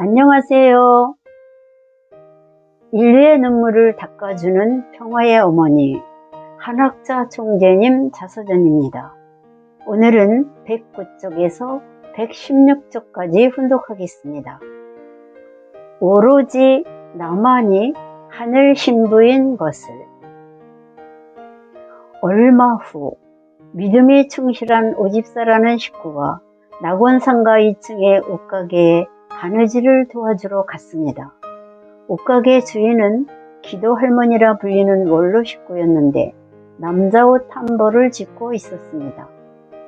안녕하세요. 인류의 눈물을 닦아주는 평화의 어머니, 한학자 총재님 자서전입니다. 오늘은 109쪽에서 116쪽까지 훈독하겠습니다. 오로지 나만이 하늘 신부인 것을 얼마 후 믿음이 충실한 오집사라는 식구가 낙원상가 2층의 옷가게에 바느질을 도와주러 갔습니다. 옷가게 주인은 기도 할머니라 불리는 원로 식구였는데 남자 옷 한 벌을 짓고 있었습니다.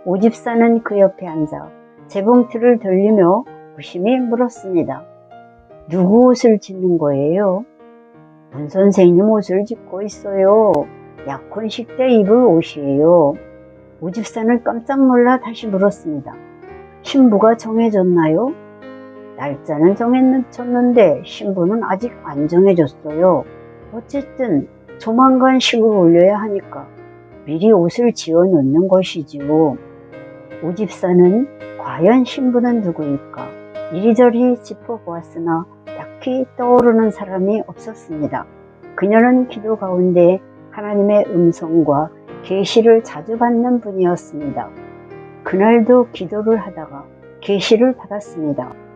오집사는 그 옆에 앉아 재봉틀을 돌리며 무심히 물었습니다. 누구 옷을 짓는 거예요? 문 선생님 옷을 짓고 있어요. 약혼식 때 입을 옷이에요. 오집사는 깜짝 놀라 다시 물었습니다. 신부가 정해졌나요? 날짜는 정해졌는데 신부는 아직 안 정해졌어요. 어쨌든 조만간 식을 올려야 하니까 미리 옷을 지어 놓는 것이지요. 오집사는 과연 신부는 누구일까? 이리저리 짚어보았으나 딱히 떠오르는 사람이 없었습니다. 그녀는 기도 가운데 하나님의 음성과 계시를 자주 받는 분이었습니다. 그날도 기도를 하다가 계시를 받았습니다.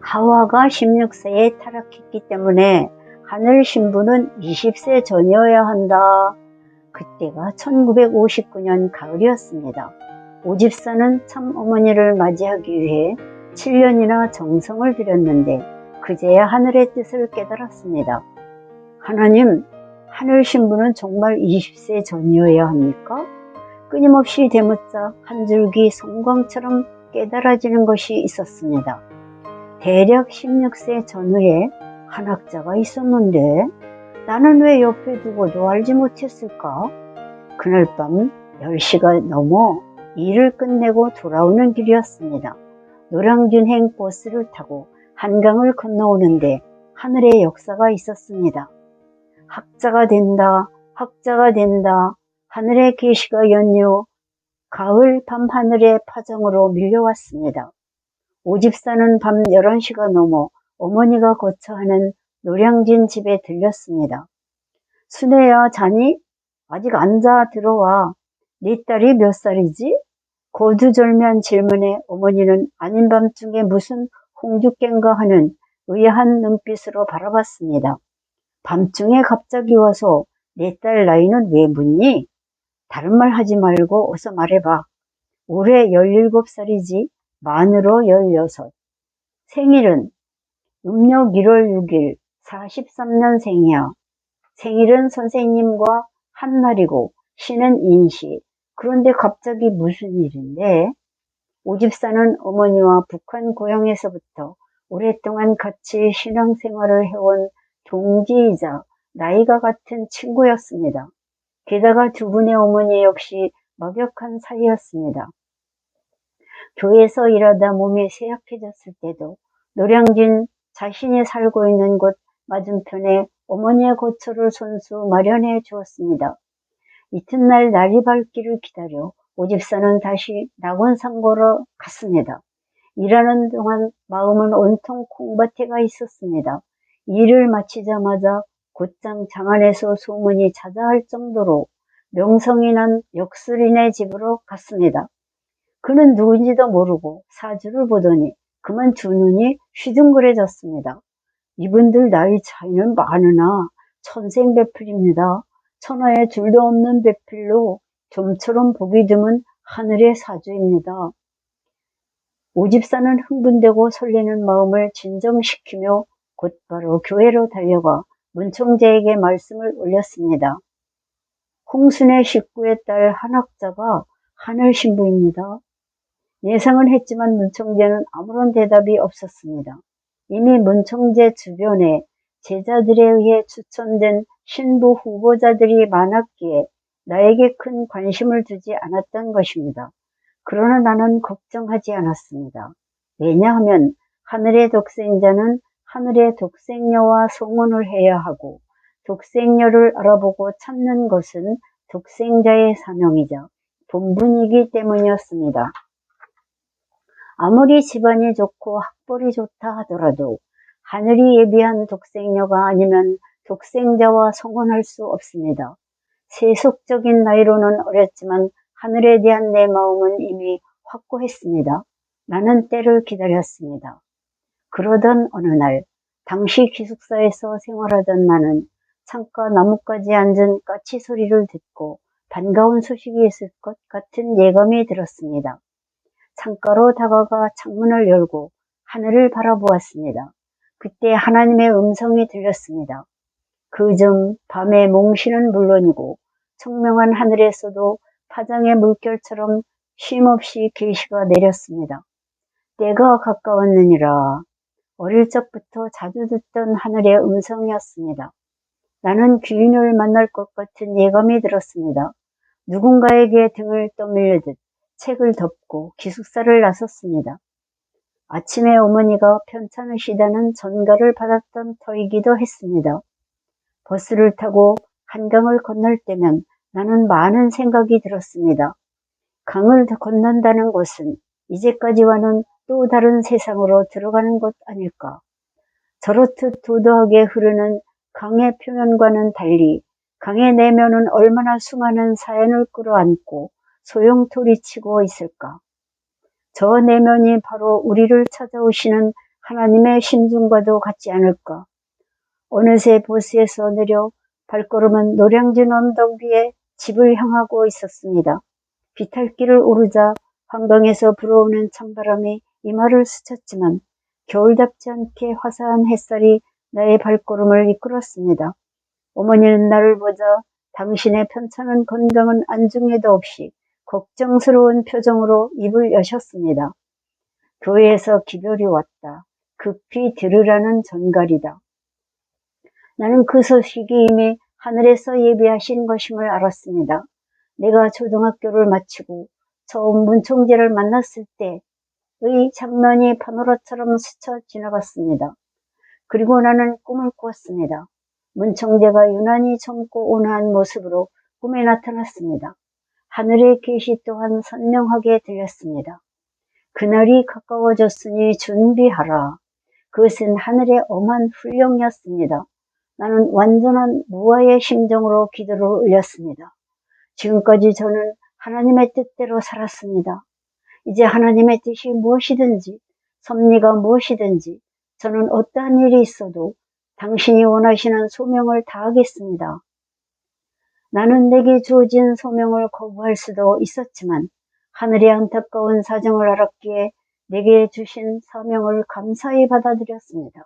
하와가 16세에 타락했기 때문에 하늘 신부는 20세 전이어야 한다. 그때가 1959년 가을이었습니다. 오집사는 참 어머니를 맞이하기 위해 7년이나 정성을 들였는데 그제야 하늘의 뜻을 깨달았습니다. 하나님, 하늘 신부는 정말 20세 전이어야 합니까? 끊임없이 대묻자 한 줄기 송광처럼 깨달아지는 것이 있었습니다. 대략 16세 전후에 한 학자가 있었는데 나는 왜 옆에 두고도 알지 못했을까? 그날 밤 10시가 넘어 일을 끝내고 돌아오는 길이었습니다. 노량진행 버스를 타고 한강을 건너오는데 하늘의 역사가 있었습니다. 학자가 된다, 학자가 된다, 하늘의 계시가 연요, 가을 밤 하늘의 파정으로 밀려왔습니다. 오집사는 밤 11시가 넘어 어머니가 거처하는 노량진 집에 들렸습니다. 순애야 자니? 아직 앉아 들어와. 네 딸이 몇 살이지? 거두절미한 질문에 어머니는 아닌 밤중에 무슨 홍두깨인가 하는 의아한 눈빛으로 바라봤습니다. 밤중에 갑자기 와서 내 딸 나이는 왜 묻니? 다른 말 하지 말고 어서 말해봐. 올해 17살이지 만으로 16. 생일은 음력 1월 6일 43년생이야. 생일은 선생님과 한 날이고 시는 인시. 그런데 갑자기 무슨 일인데? 오집사는 어머니와 북한 고향에서부터 오랫동안 같이 신앙생활을 해온 동지이자 나이가 같은 친구였습니다. 게다가 두 분의 어머니 역시 막역한 사이였습니다. 교회에서 일하다 몸이 쇠약해졌을 때도 노량진 자신이 살고 있는 곳 맞은편에 어머니의 고초를 손수 마련해 주었습니다. 이튿날 날이 밝기를 기다려 오집사는 다시 낙원상고로 갔습니다. 일하는 동안 마음은 온통 콩밭에 가 있었습니다. 일을 마치자마자 곧장 장안에서 소문이 자자할 정도로 명성이 난 역술인의 집으로 갔습니다. 그는 누군지도 모르고 사주를 보더니 그만 두 눈이 휘둥그레졌습니다. 이분들 나이 차이는 많으나 천생배필입니다. 천하에 둘도 없는 배필로 좀처럼 보기 드문 하늘의 사주입니다. 오집사는 흥분되고 설레는 마음을 진정시키며 곧바로 교회로 달려가 문총재에게 말씀을 올렸습니다. 홍순의 식구의 딸 한학자가 하늘 신부입니다. 예상은 했지만 문총재는 아무런 대답이 없었습니다. 이미 문총재 주변에 제자들에 의해 추천된 신부 후보자들이 많았기에 나에게 큰 관심을 두지 않았던 것입니다. 그러나 나는 걱정하지 않았습니다. 왜냐하면 하늘의 독생자는 하늘의 독생녀와 송원을 해야 하고 독생녀를 알아보고 찾는 것은 독생자의 사명이자 본분이기 때문이었습니다. 아무리 집안이 좋고 족벌이 좋다 하더라도 하늘이 예비한 독생녀가 아니면 독생자와 성혼할 수 없습니다. 세속적인 나이로는 어렸지만 하늘에 대한 내 마음은 이미 확고했습니다. 나는 때를 기다렸습니다. 그러던 어느 날 당시 기숙사에서 생활하던 나는 창가 나뭇가지에 앉은 까치 소리를 듣고 반가운 소식이 있을 것 같은 예감이 들었습니다. 창가로 다가가 창문을 열고 하늘을 바라보았습니다. 그때 하나님의 음성이 들렸습니다. 그중 밤의 몽시는 물론이고 청명한 하늘에서도 파장의 물결처럼 쉼없이 계시가 내렸습니다. 때가 가까웠느니라 어릴 적부터 자주 듣던 하늘의 음성이었습니다. 나는 귀인을 만날 것 같은 예감이 들었습니다. 누군가에게 등을 떠밀리듯 책을 덮고 기숙사를 나섰습니다. 아침에 어머니가 편찮으시다는 전가를 받았던 터이기도 했습니다. 버스를 타고 한강을 건널 때면 나는 많은 생각이 들었습니다. 강을 건넌다는 것은 이제까지와는 또 다른 세상으로 들어가는 것 아닐까. 저렇듯 도도하게 흐르는 강의 표면과는 달리 강의 내면은 얼마나 수많은 사연을 끌어안고 소용돌이 치고 있을까. 저 내면이 바로 우리를 찾아오시는 하나님의 심중과도 같지 않을까. 어느새 보스에서 내려 발걸음은 노량진 언덕 위에 집을 향하고 있었습니다. 비탈길을 오르자 환경에서 불어오는 찬바람이 이마를 스쳤지만 겨울답지 않게 화사한 햇살이 나의 발걸음을 이끌었습니다. 어머니는 나를 보자 당신의 편찮은 건강은 안중에도 없이 걱정스러운 표정으로 입을 여셨습니다. 교회에서 기별이 왔다. 급히 들으라는 전갈이다. 나는 그 소식이 이미 하늘에서 예비하신 것임을 알았습니다. 내가 초등학교를 마치고 처음 문총재를 만났을 때의 장면이 파노라처럼 스쳐 지나갔습니다. 그리고 나는 꿈을 꾸었습니다. 문청재가 유난히 젊고 온화한 모습으로 꿈에 나타났습니다. 하늘의 계시 또한 선명하게 들렸습니다. 그날이 가까워졌으니 준비하라. 그것은 하늘의 엄한 훈령이었습니다. 나는 완전한 무아의 심정으로 기도를 올렸습니다. 지금까지 저는 하나님의 뜻대로 살았습니다. 이제 하나님의 뜻이 무엇이든지, 섭리가 무엇이든지, 저는 어떠한 일이 있어도 당신이 원하시는 소명을 다하겠습니다. 나는 내게 주어진 소명을 거부할 수도 있었지만 하늘의 안타까운 사정을 알았기에 내게 주신 사명을 감사히 받아들였습니다.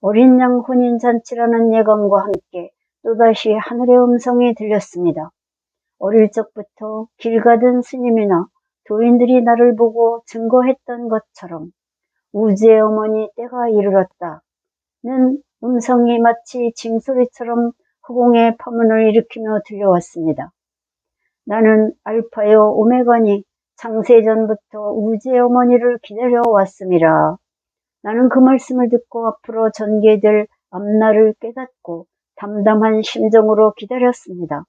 어린 양 혼인 잔치라는 예감과 함께 또다시 하늘의 음성이 들렸습니다. 어릴 적부터 길 가던 스님이나 도인들이 나를 보고 증거했던 것처럼 우주의 어머니 때가 이르렀다는 음성이 마치 징소리처럼 허공의 파문을 일으키며 들려왔습니다. 나는 알파요 오메가니 창세전부터 우주의 어머니를 기다려왔음이라. 나는 그 말씀을 듣고 앞으로 전개될 앞날을 깨닫고 담담한 심정으로 기다렸습니다.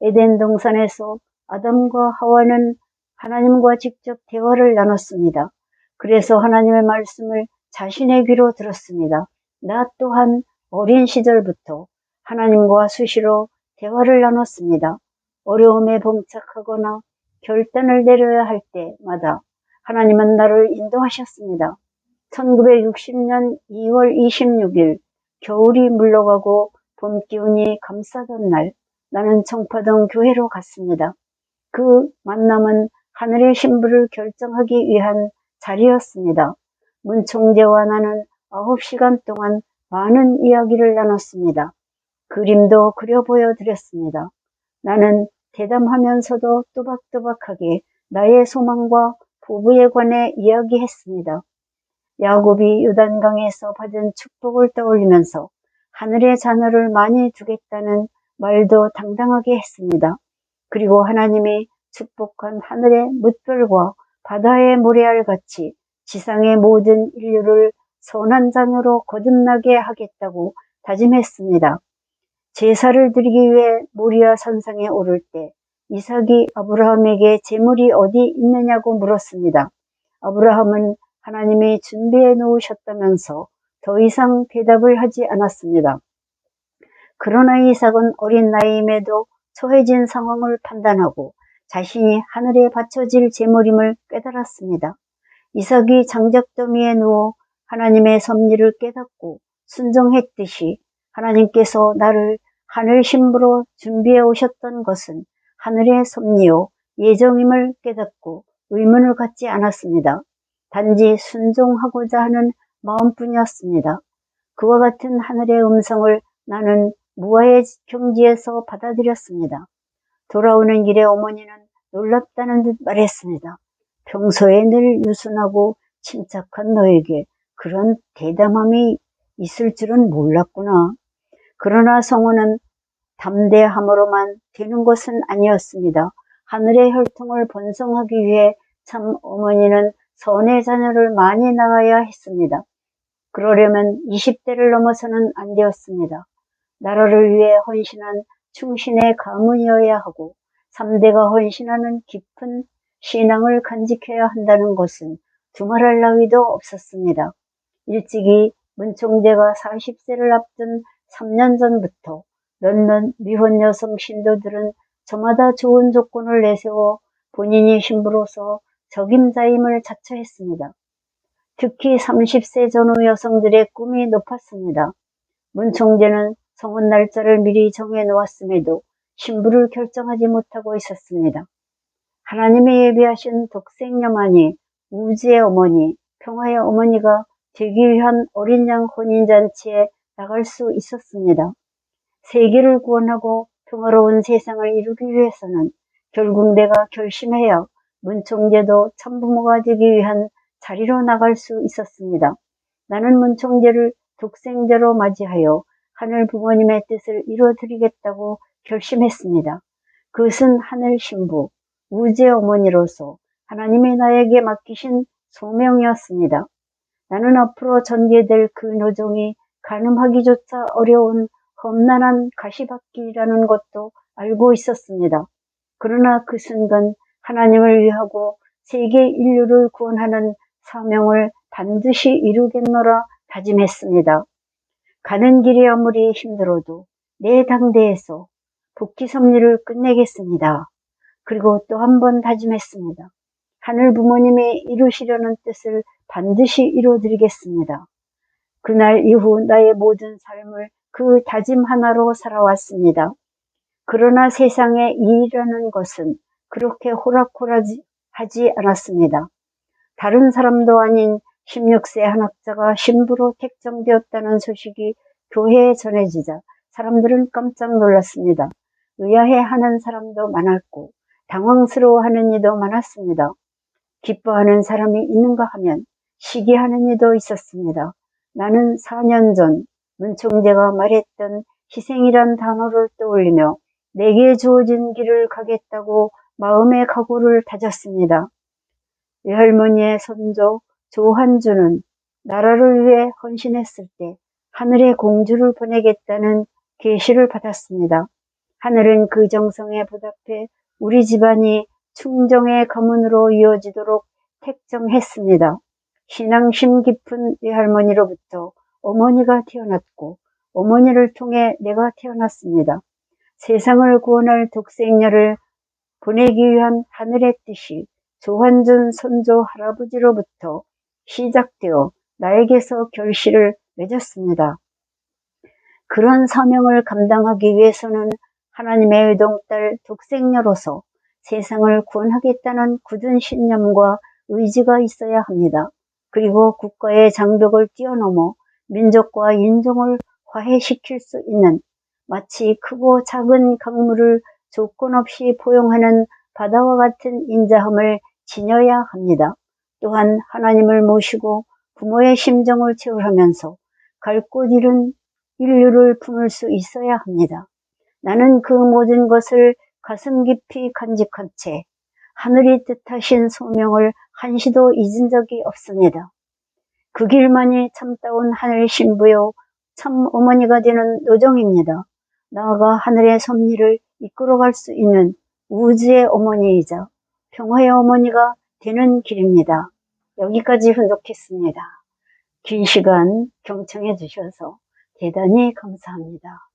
에덴 동산에서 아담과 하와는 하나님과 직접 대화를 나눴습니다. 그래서 하나님의 말씀을 자신의 귀로 들었습니다. 나 또한 어린 시절부터 하나님과 수시로 대화를 나눴습니다. 어려움에 봉착하거나 결단을 내려야 할 때마다 하나님은 나를 인도하셨습니다. 1960년 2월 26일 겨울이 물러가고 봄 기운이 감싸던 날 나는 청파동 교회로 갔습니다. 그 만남은 하늘의 신부를 결정하기 위한 자리였습니다. 문총재와 나는 9시간 동안 많은 이야기를 나눴습니다. 그림도 그려 보여드렸습니다. 나는 대담하면서도 또박또박하게 나의 소망과 부부에 관해 이야기했습니다. 야곱이 요단강에서 받은 축복을 떠올리면서 하늘의 자녀를 많이 두겠다는 말도 당당하게 했습니다. 그리고 하나님이 축복한 하늘의 뭇별과 바다의 모래알 같이 지상의 모든 인류를 선한 자녀로 거듭나게 하겠다고 다짐했습니다. 제사를 드리기 위해 모리아 산상에 오를 때 이삭이 아브라함에게 재물이 어디 있느냐고 물었습니다. 아브라함은 하나님이 준비해 놓으셨다면서 더 이상 대답을 하지 않았습니다. 그러나 이삭은 어린 나이임에도 처해진 상황을 판단하고 자신이 하늘에 바쳐질 제물임을 깨달았습니다. 이삭이 장작더미에 누워 하나님의 섭리를 깨닫고 순종했듯이 하나님께서 나를 하늘 신부로 준비해 오셨던 것은 하늘의 섭리요 예정임을 깨닫고 의문을 갖지 않았습니다. 단지 순종하고자 하는 마음뿐이었습니다. 그와 같은 하늘의 음성을 나는 무아의 경지에서 받아들였습니다. 돌아오는 길에 어머니는 놀랍다는 듯 말했습니다. 평소에 늘 유순하고 침착한 너에게 그런 대담함이 있을 줄은 몰랐구나. 그러나 성우는 담대함으로만 되는 것은 아니었습니다. 하늘의 혈통을 번성하기 위해 참 어머니는 선의 자녀를 많이 낳아야 했습니다. 그러려면 20대를 넘어서는 안 되었습니다. 나라를 위해 헌신한 충신의 가문이어야 하고 3대가 헌신하는 깊은 신앙을 간직해야 한다는 것은 두말할 나위도 없었습니다. 일찍이 문총재가 40세를 앞둔 3년 전부터 몇몇 미혼 여성 신도들은 저마다 좋은 조건을 내세워 본인이 신부로서 적임자임을 자처했습니다. 특히 30세 전후 여성들의 꿈이 높았습니다. 문 총재는 성혼 날짜를 미리 정해 놓았음에도 신부를 결정하지 못하고 있었습니다. 하나님이 예비하신 독생녀만이 우주의 어머니, 평화의 어머니가 되기 위한 어린 양 혼인잔치에 나갈 수 있었습니다. 세계를 구원하고 평화로운 세상을 이루기 위해서는 결국 내가 결심해야 문총재도 참부모가 되기 위한 자리로 나갈 수 있었습니다. 나는 문총재를 독생자로 맞이하여 하늘 부모님의 뜻을 이루어드리겠다고 결심했습니다. 그것은 하늘 신부, 우주의 어머니로서 하나님이 나에게 맡기신 소명이었습니다. 나는 앞으로 전개될 그 노종이 가늠하기조차 어려운 험난한 가시밭길이라는 것도 알고 있었습니다. 그러나 그 순간 하나님을 위하고 세계 인류를 구원하는 사명을 반드시 이루겠노라 다짐했습니다. 가는 길이 아무리 힘들어도 내 당대에서 복귀 섭리를 끝내겠습니다. 그리고 또 한 번 다짐했습니다. 하늘 부모님이 이루시려는 뜻을 반드시 이루어드리겠습니다. 그날 이후 나의 모든 삶을 그 다짐 하나로 살아왔습니다. 그러나 세상에 일이라는 것은 그렇게 호락호락하지 않았습니다. 다른 사람도 아닌 16세 한 학자가 신부로 택정되었다는 소식이 교회에 전해지자 사람들은 깜짝 놀랐습니다. 의아해하는 사람도 많았고 당황스러워하는 이도 많았습니다. 기뻐하는 사람이 있는가 하면 시기하는 이도 있었습니다. 나는 4년 전 문총재가 말했던 희생이란 단어를 떠올리며 내게 주어진 길을 가겠다고 마음의 각오를 다졌습니다. 외할머니의 손조 조한주는 나라를 위해 헌신했을 때 하늘의 공주를 보내겠다는 계시를 받았습니다. 하늘은 그 정성에 보답해 우리 집안이 충정의 가문으로 이어지도록 택정했습니다. 신앙심 깊은 외할머니로부터 어머니가 태어났고 어머니를 통해 내가 태어났습니다. 세상을 구원할 독생녀를 보내기 위한 하늘의 뜻이 조한준 선조 할아버지로부터 시작되어 나에게서 결실을 맺었습니다. 그런 사명을 감당하기 위해서는 하나님의 외동딸 독생녀로서 세상을 구원하겠다는 굳은 신념과 의지가 있어야 합니다. 그리고 국가의 장벽을 뛰어넘어 민족과 인종을 화해시킬 수 있는 마치 크고 작은 강물을 조건 없이 포용하는 바다와 같은 인자함을 지녀야 합니다. 또한 하나님을 모시고 부모의 심정을 채울하면서 갈 곳 잃은 인류를 품을 수 있어야 합니다. 나는 그 모든 것을 가슴 깊이 간직한 채 하늘이 뜻하신 소명을 한시도 잊은 적이 없습니다. 그 길만이 참다운 하늘 신부요 참 어머니가 되는 노정입니다. 나아가 하늘의 섭리를 이끌어갈 수 있는 우주의 어머니이자 평화의 어머니가 되는 길입니다. 여기까지 분석했습니다. 긴 시간 경청해 주셔서 대단히 감사합니다.